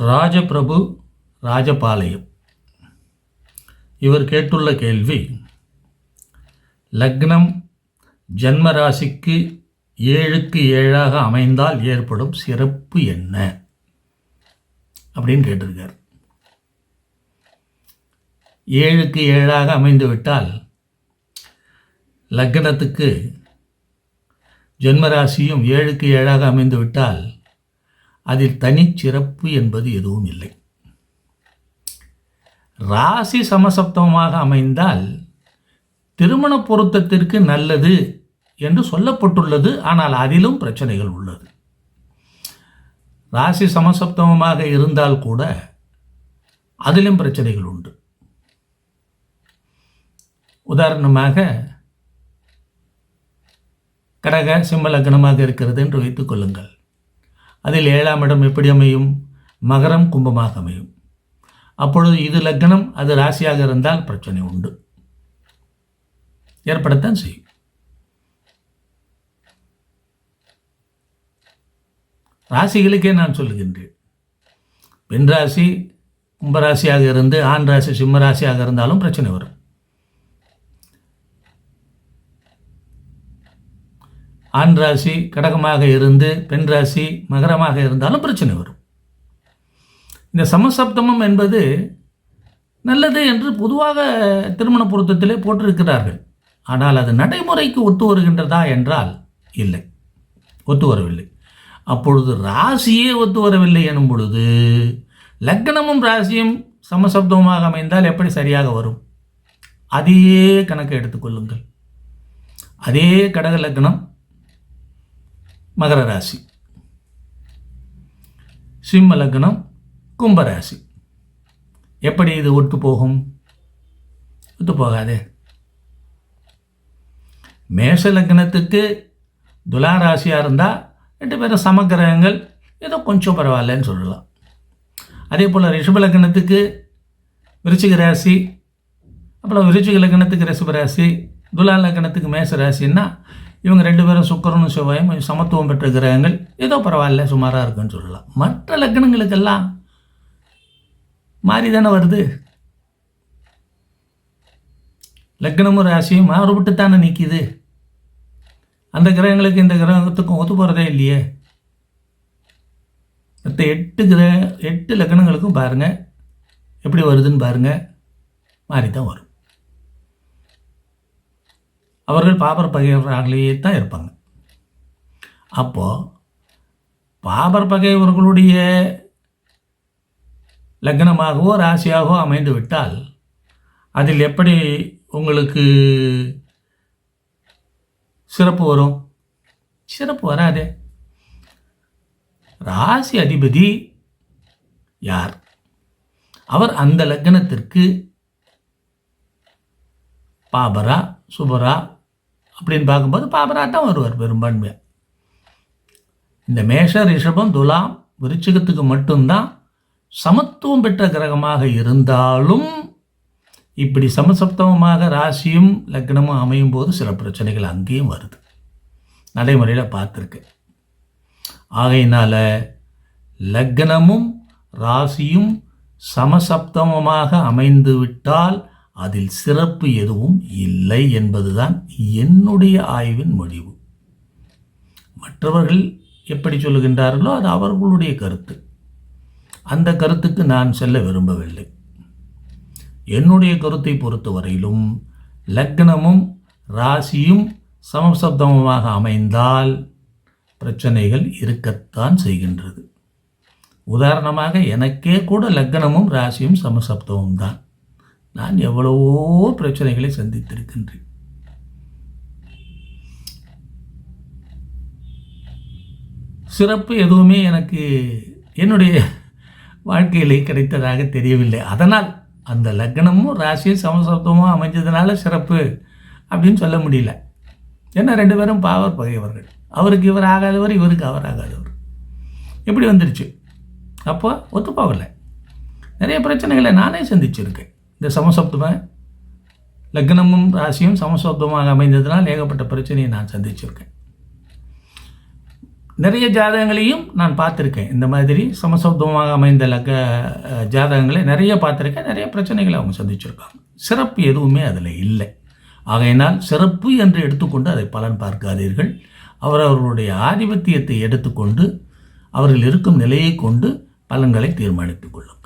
ராஜபிரபு ராஜபாளையம். இவர் கேட்டுள்ள கேள்வி லக்னம் ஜன்ம ராசிக்கு ஏழுக்கு ஏழாக அமைந்தால் ஏற்படும் சிறப்பு என்ன? அப்படின்னு கேட்டிருக்கார். ஏழுக்கு ஏழாக அமைந்து விட்டால் லக்னத்துக்கு ஜென்மராசியும் ஏழுக்கு ஏழாக அமைந்து விட்டால் அதில் தனிச்சிறப்பு என்பது எதுவும் இல்லை. ராசி சமசப்தமாக அமைந்தால் திருமண பொருத்தத்திற்கு நல்லது என்று சொல்லப்பட்டுள்ளது. ஆனால் அதிலும் பிரச்சனைகள் உள்ளது. ராசி சமசப்தமமாக இருந்தால் கூட அதிலும் பிரச்சனைகள் உண்டு. உதாரணமாக கடக சிம்ம லக்னமாக இருக்கிறது என்று வைத்துக் கொள்ளுங்கள். அதில் ஏழாம் இடம் எப்படி அமையும்? மகரம் கும்பமாக அமையும். அப்பொழுது இது லக்னம் அது ராசியாக இருந்தால் பிரச்சனை உண்டு. ஏற்படத்தான் செய்யும். ராசிகளுக்கே நான் சொல்லுகின்றேன். பெண் ராசி கும்பராசியாக இருந்து ஆண் ராசி சிம்ம ராசியாக இருந்தாலும் பிரச்சனை வரும். ஆண் ராசி கடகமாக இருந்து பெண் ராசி மகரமாக இருந்தாலும் பிரச்சனை வரும். இந்த சமசப்தமம் என்பது நல்லது என்று பொதுவாக திருமண பொருத்தத்திலே போட்டிருக்கிறார்கள். ஆனால் அது நடைமுறைக்கு ஒத்து வருகின்றதா என்றால் இல்லை. ஒத்து வரவில்லை. அப்பொழுது ராசியே ஒத்து வரவில்லை எனும் பொழுது லக்னமும் ராசியும் சமசப்தமாக அமைந்தால் எப்படி சரியாக வரும்? அதையே கணக்கை எடுத்துக்கொள்ளுங்கள் அதே கடக லக்னம் மகர ராசி. சிம்ம லக்னம் கும்பராசி எப்படி இது ஒட்டு போகும்? ஒத்து போகாதே. மேஷ லக்னத்துக்கு துலா ராசியாக இருந்தால் ரெண்டு பேரும் சமக்கிரகங்கள் ஏதோ கொஞ்சம் பரவாயில்லன்னு சொல்லலாம். அதே போல் ரிஷப லக்னத்துக்கு விருச்சிக ராசி அப்புறம் விருச்சிக லக்னத்துக்கு ரிஷப ராசி துலா லக்னத்துக்கு மேச ராசின்னா இவங்க ரெண்டு பேரும் சுக்கரனும் செவ்வாயும் கொஞ்சம் சமத்துவம் பெற்ற கிரகங்கள் ஏதோ பரவாயில்ல சுமாராக இருக்குன்னு சொல்லலாம். மற்ற லக்னங்களுக்கெல்லாம் மாறி தானே வருது? லக்னமும் ராசியும் மாறுபட்டு தானே நிற்கிது அந்த கிரகங்களுக்கு இந்த கிரகத்துக்கும் ஒத்து போகிறதே இல்லையே. மற்ற எட்டு கிரக எட்டு லக்னங்களுக்கும் பாருங்கள் எப்படி வருதுன்னு பாருங்கள் மாறி தான் வரும். அவர்கள் பாபர் பகைவர்களாகவே தான் இருப்பாங்க. அப்போது பாபர் பகைவர்களுடைய லக்னமாகவோ ராசியாகவோ அமைந்து விட்டால் அதில் எப்படி உங்களுக்கு சிறப்பு வரும்? சிறப்பு வராதே. ராசி அதிபதி யார்? அவர் அந்த லக்னத்திற்கு பாபரா சுபரா அப்படின்னு பார்க்கும்போது பாபரா தான் வருவார் பெரும்பான்மையாக இந்த மேஷ ரிஷபம் துலாம் விருச்சிகத்துக்கு மட்டும்தான் சமத்துவம் பெற்ற கிரகமாக இருந்தாலும் இப்படி சமசப்தமமாக ராசியும் லக்னமும் அமையும் போது சில பிரச்சனைகள் அங்கேயும் வருது. நடைமுறையில் பார்த்துருக்கேன். ஆகையினால் லக்னமும் ராசியும் சமசப்தமமாக அமைந்து விட்டால் அதில் சிறப்பு எதுவும் இல்லை என்பதுதான் என்னுடைய ஆய்வின் முடிவு. மற்றவர்கள் எப்படி சொல்லுகின்றார்களோ அது அவர்களுடைய கருத்து. அந்த கருத்துக்கு நான் செல்ல விரும்பவில்லை. என்னுடைய கருத்தை பொறுத்தவரையிலும் லக்னமும் ராசியும் சமசப்தமமாக அமைந்தால் பிரச்சனைகள் இருக்கத்தான் செய்கின்றது. உதாரணமாக எனக்கே கூட லக்னமும் ராசியும் சமசப்தமும் தான் நான் எவ்வளவோ பிரச்சனைகளை சந்தித்திருக்கின்றேன். சிறப்பு எதுவுமே எனக்கு என்னுடைய வாழ்க்கையிலே கிடைத்ததாக தெரியவில்லை. அதனால் அந்த லக்னமும் ராசியும் சமசப்தமும் அமைஞ்சதுனால சிறப்பு அப்படின்னு சொல்ல முடியல. ஏன்னா ரெண்டு பேரும் பாவர் பகைவர்கள் அவருக்கு இவர் ஆகாதவர் இவருக்கு அவர் ஆகாதவர். இப்படி வந்துருச்சு? அப்போ ஒத்து நிறைய பிரச்சனைகளை நானே சந்திச்சிருக்கேன். இந்த சமசப்தமாக லக்னமும் ராசியும் சமசப்தமாக அமைந்ததுனால் ஏகப்பட்ட பிரச்சனையை நான் சந்திச்சிருக்கேன். நிறைய ஜாதகங்களையும் நான் பார்த்துருக்கேன். இந்த மாதிரி சமசப்தமாக அமைந்த லக்க ஜாதகங்களை நிறைய பார்த்துருக்கேன். நிறைய பிரச்சனைகளை அவங்க சந்திச்சிருக்காங்க. சிறப்பு எதுவுமே அதில் இல்லை. ஆகையினால் சிறப்பு என்று எடுத்துக்கொண்டு அதை பலன் பார்க்காதீர்கள். அவரவர்களுடைய ஆதிபத்தியத்தை எடுத்துக்கொண்டு அவர்கள் இருக்கும் நிலையை கொண்டு பலன்களை தீர்மானித்துக் கொள்ளும்